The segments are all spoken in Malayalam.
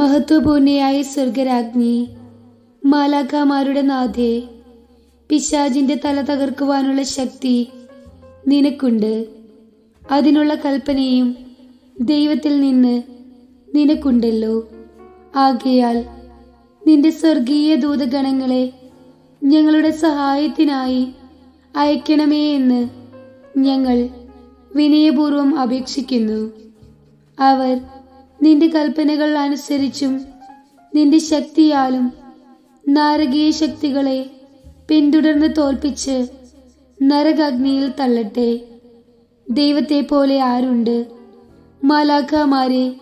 മഹത്വപൂർണയായ സ്വർഗരാജ്ഞി മാലാഖമാരുടെ നാഥേ പിശാജിന്റെ തല തകർക്കുവാനുള്ള ശക്തി നിനക്കുണ്ട്. അതിനുള്ള കൽപ്പനയും ദൈവത്തിൽ നിന്ന് നിനക്കുണ്ടല്ലോ. ആകയാൽ നിന്റെ സ്വർഗീയ ദൂതഗണങ്ങളെ ഞങ്ങളുടെ സഹായത്തിനായി അയക്കണമേ എന്ന് ഞങ്ങൾ വിനയപൂർവം അപേക്ഷിക്കുന്നു. അവർ നിന്റെ കൽപ്പനകൾ അനുസരിച്ചും നിന്റെ ശക്തിയാലും നാരകീയ ശക്തികളെ പിന്തുടർന്ന് തോൽപ്പിച്ച് നരകാഗ്നിയിൽ തള്ളട്ടെ. ദൈവത്തെ പോലെ ആരുണ്ട്? മാലാഖമാരെ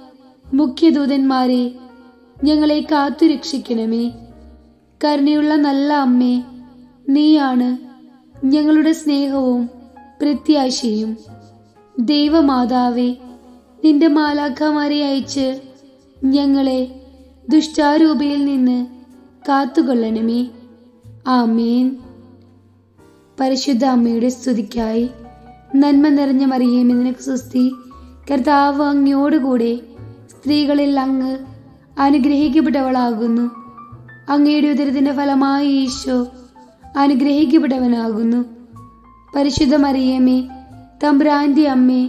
മുഖ്യദൂതന്മാരെ ഞങ്ങളെ കാത്തുരക്ഷിക്കണമേ. കരുണയുള്ള നല്ല അമ്മേ നീയാണ് ഞങ്ങളുടെ സ്നേഹവും പ്രത്യാശയും. ദൈവമാതാവേ നിന്റെ മാലാഖമാരെ അയച്ച് ഞങ്ങളെ ദുഷ്ടാരൂപയിൽ നിന്ന് കാത്തുകൊള്ളണമേ. ആമേൻ. പരിശുദ്ധ അമ്മയുടെ സ്തുതിക്കായി നന്മ നിറഞ്ഞ മറിയേമേ നിനക്ക് സുസ്തി കർത്താവ് അങ്ങയോടുകൂടെ സ്ത്രീകളിൽ അങ്ങ് അനുഗ്രഹിക്കപ്പെട്ടവളാകുന്നു. അങ്ങയുടെ ഉദരത്തിന്റെ ഫലമായി ഈശോ അനുഗ്രഹിക്കപ്പെട്ടവനാകുന്നു. പരിശുദ്ധ മറിയമേ തമ്പുരാന്റെ അമ്മേ